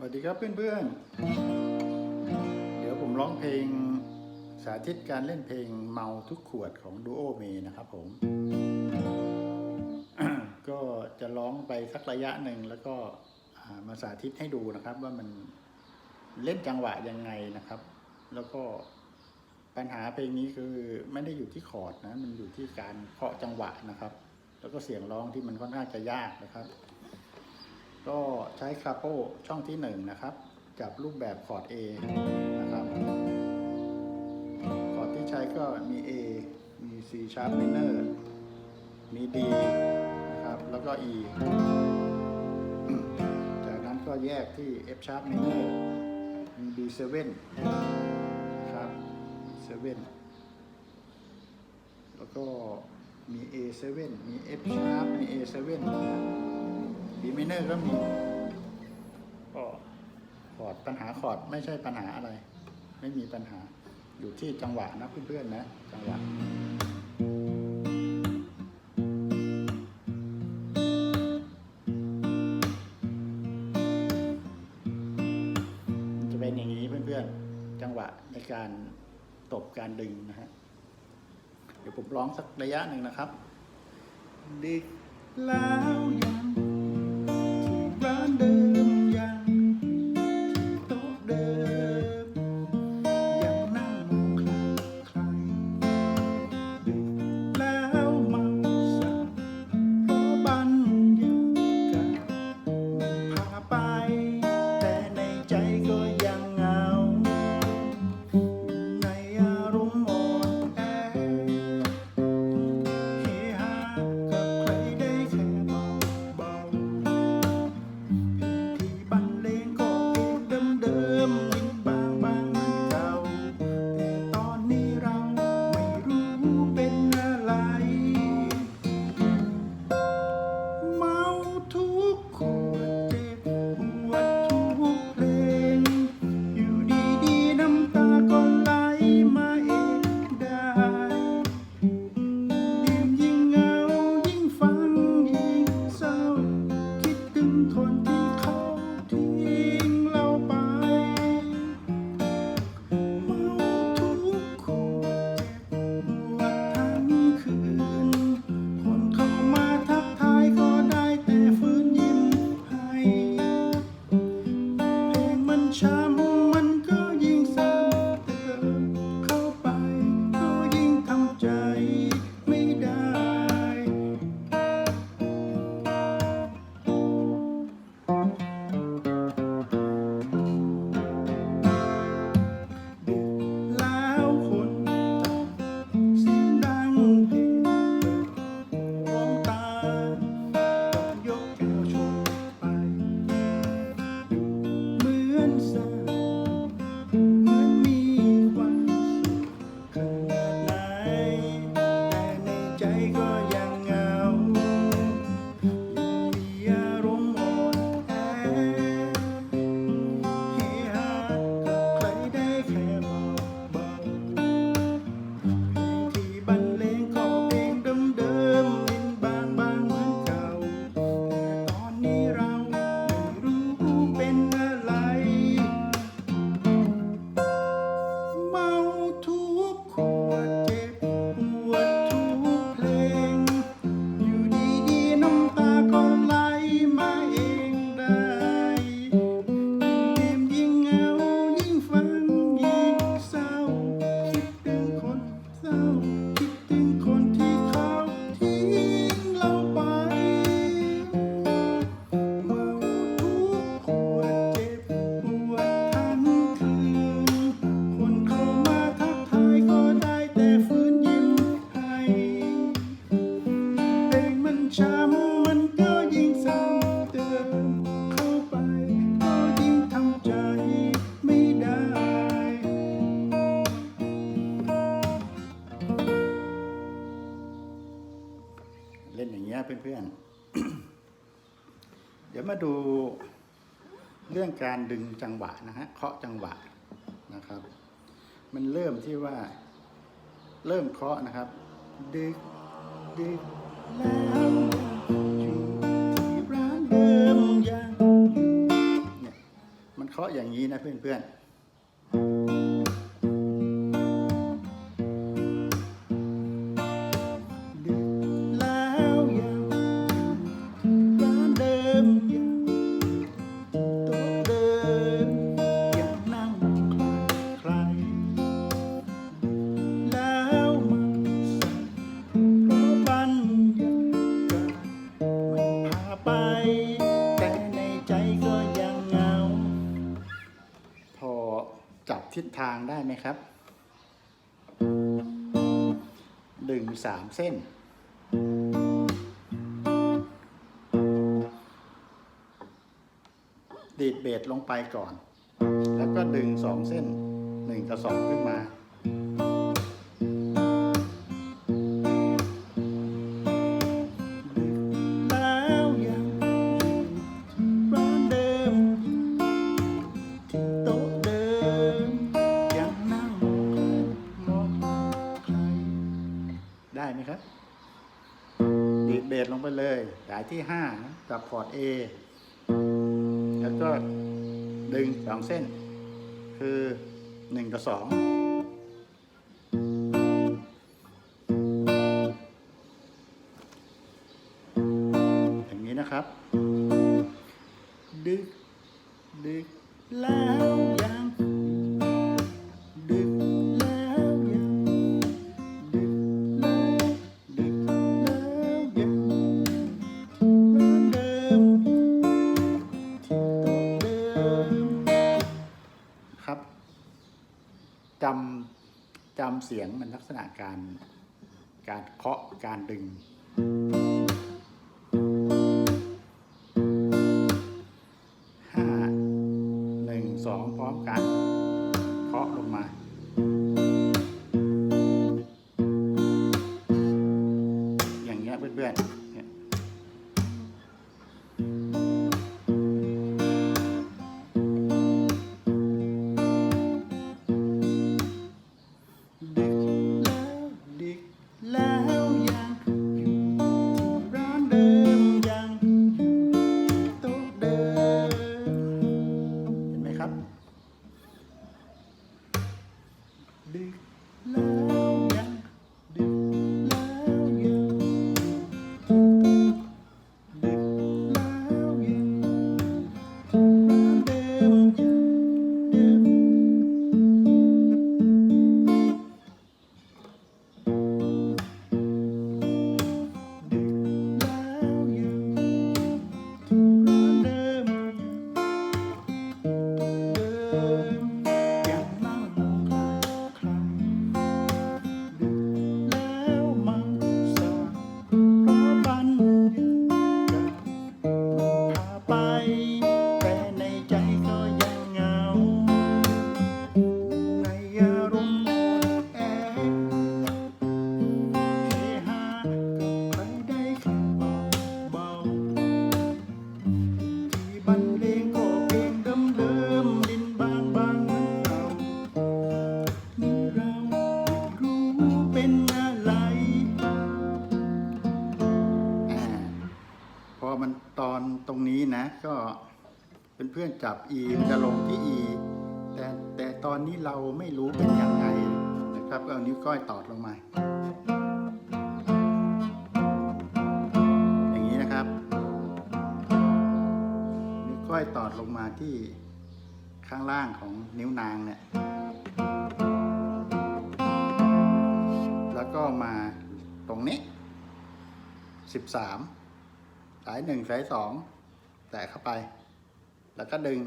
สวัสดีครับเพื่อนๆ เดี๋ยวผมร้องเพลงสาธิตการเล่นเพลงเมาทุกขวดของดูโอเมนะครับผม ก็จะร้องไปสักระยะหนึ่งแล้วก็มาสาธิตให้ดูนะครับ ว่ามันเล่นจังหวะยังไงนะครับ แล้วก็ปัญหาเพลงนี้คือไม่ได้อยู่ที่คอร์ดนะ มันอยู่ที่การเคาะจังหวะนะครับ แล้วก็เสียงร้องที่มันค่อนข้างจะยากนะครับ ก็ใช้คาโปช่องที่หนึ่งนะครับ จับรูปแบบคอร์ด A นะครับ คอร์ดที่ใช้ก็มี A มี C sharp minor มี D นะครับ แล้วก็ E จากนั้นก็แยกที่ F sharp minor มี B7 นะครับ7แล้วก็มี A7 มี F sharp มี A7 นะครับ บีมิเนอร์ก็มีก็คอร์ดปัญหาคอร์ดไม่ใช่ปัญหาอะไร ไม่มีปัญหาอยู่ที่จังหวะนะเพื่อนๆนะ จังหวะจะเป็นอย่างนี้เพื่อนๆ จังหวะในการตบการดึงนะฮะเดี๋ยวผมร้องสักระยะหนึ่งนะครับ ดึกแล้วยัง เล่นอย่างเงี้ยเพื่อนๆ เดี๋ยวมาดูเรื่องการดึงจังหวะนะฮะเคาะจังหวะนะครับ มันเริ่มที่ว่า เริ่มเคาะนะครับ ดึกดึกแล้วอยู่ที่ร้านเดิมยังอยู่เนี่ยาะอย่างนี้นะเพื่อนๆ ครับ ดึงสามเส้น ดีดเบสลงไปก่อน แล้วก็ดึงสองเส้นหนึ่งกับสองขึ้นมา ที่ห้านะกับคอร์ด A แล้วก็ดึงสองเส้น คือหนึ่งกับสองอย่างนี้นะครับ เสียงมันลักษณะการการเคาะการดึง ห้า หนึ่ง สอง พร้อมกัน เคาะลงมา ตอนตรงนี้นะ ก็เพื่อนๆจับ E มันจะลงที่ E แต่แต่ตอนนี้เราไม่รู้เป็นยังไงนะครับเอานิ้วก้อยตอดลงมา อย่างนี้นะครับ นิ้วก้อยตอดลงมาที่ข้างล่างของนิ้วนางเนี่ยแล้วก็มาตรงนี้สิบ สายหนึ่งสายสองแตะเข้าไป แล้วก็ดึง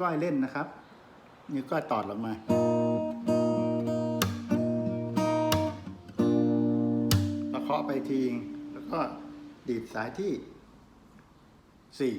ก้อยเล่นนะครับ นิ้วก้อยตอดลงมาแล้วเคาะไปทีงแล้วก็ดีดสายที่สี่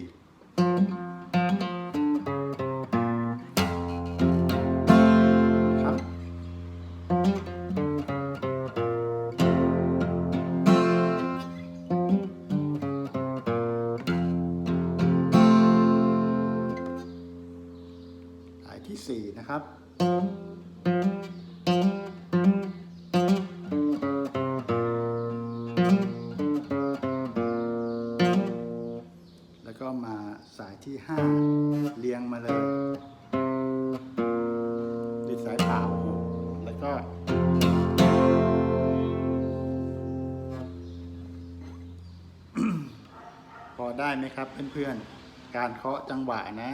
ายที่ห้าเรียงมาเลย ดิดสายเปล่าแล้วก็ พอได้ไหมครับเพื่อนๆ การเคาะจังหวะนะ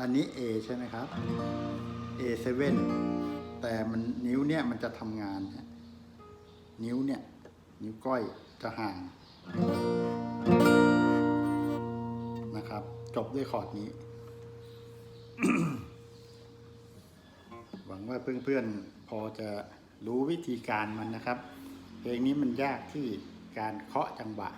อันนี้ A ใช่ไหมครับ A7 แต่มันนิ้วเนี่ยมันจะทำงาน นิ้วเนี่ยนิ้วก้อยจะห่างนะครับ จบด้วยคอร์ดนี้ หวังว่าเพื่อนๆพอจะรู้วิธีการมันนะครับ เพลงนี้มันยากที่การเคาะจังหวะ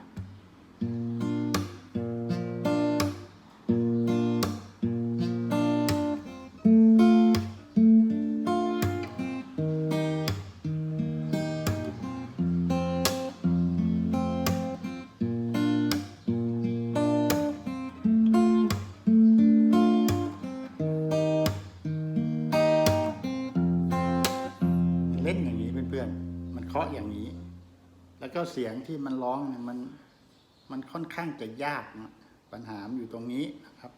แล้วก็เสียงที่มันร้องเนี่ยมันมันค่อนข้างจะยากนะปัญหาอยู่ตรงนี้นะครับ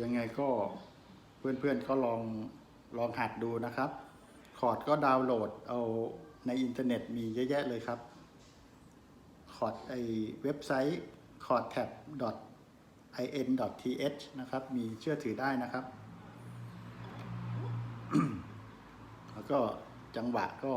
ยังไงก็เพื่อนๆก็ลองลองหัดดูนะครับ คอร์ดก็ดาวน์โหลดเอาในอินเทอร์เน็ตมีเยอะแยะเลยครับ คอร์ดไอเว็บไซต์ c o r d t a b in th นะครับ มีเชื่อถือได้นะครับ แล้วก็ จังหวะก็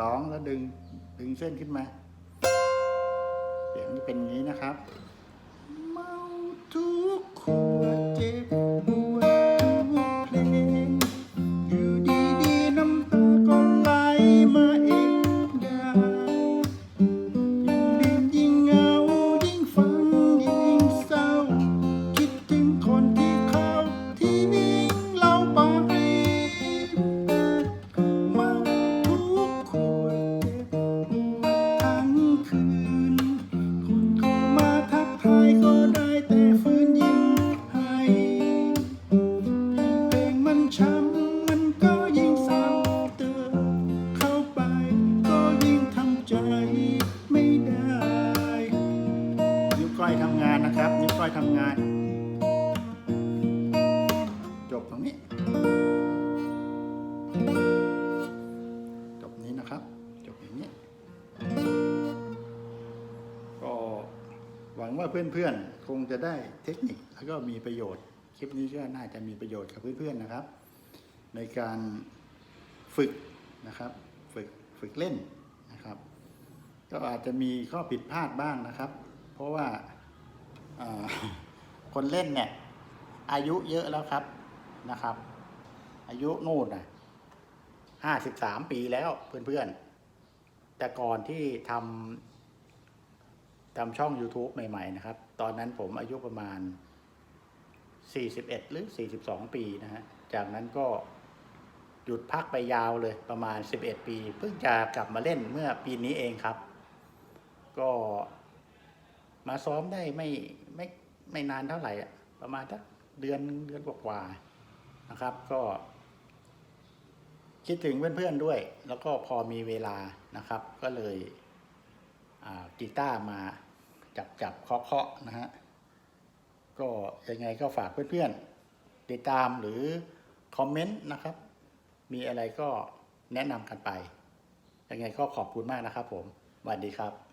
สองแล้วดึงดึงเส้นขึ้นมา เสียงจะเป็นอย่างนี้นะครับ พื่อนๆ คงจะได้เทคนิคแล้วก็มีประโยชน์ คลิปนี้ก็น่าจะมีประโยชน์กับเพื่อนๆนะครับ ในการฝึกนะครับฝึกฝึกเล่นนะครับ ก็อาจจะมีข้อผิดพลาดบ้างนะครับ เพราะว่าาคนเล่นเนี่ยอายุเยอะแล้วครับนะครับ อายุนู่นนะห้าสิบสามปีแล้วเพื่อนๆ แต่ก่อนที่ทำ ทำช่อง YouTube ใหม่ๆนะครับ ตอนนั้นผมอายุประมาณ 41 หรือ 42 ปีนะฮะ จากนั้นก็หยุดพักไปยาวเลยประมาณ 11 ปี เพิ่งจะกลับมาเล่นเมื่อปีนี้เองครับ ก็มาซ้อมได้ไม่ไม่ไม่นานเท่าไหร่อะประมาณสักเดือนเดือนกว่าๆนะครับ ก็ คิดถึงเพื่อนๆด้วย แล้วก็พอมีเวลานะครับ ก็เลย กีตาร์มาจับจับเคาะเคาะนะฮะ ก็ยังไงก็ฝากเพื่อนๆติดตามหรือคอมเมนต์นะครับ มีอะไรก็แนะนำกันไป ยังไงก็ขอบคุณมากนะครับผมสวัสดีครับ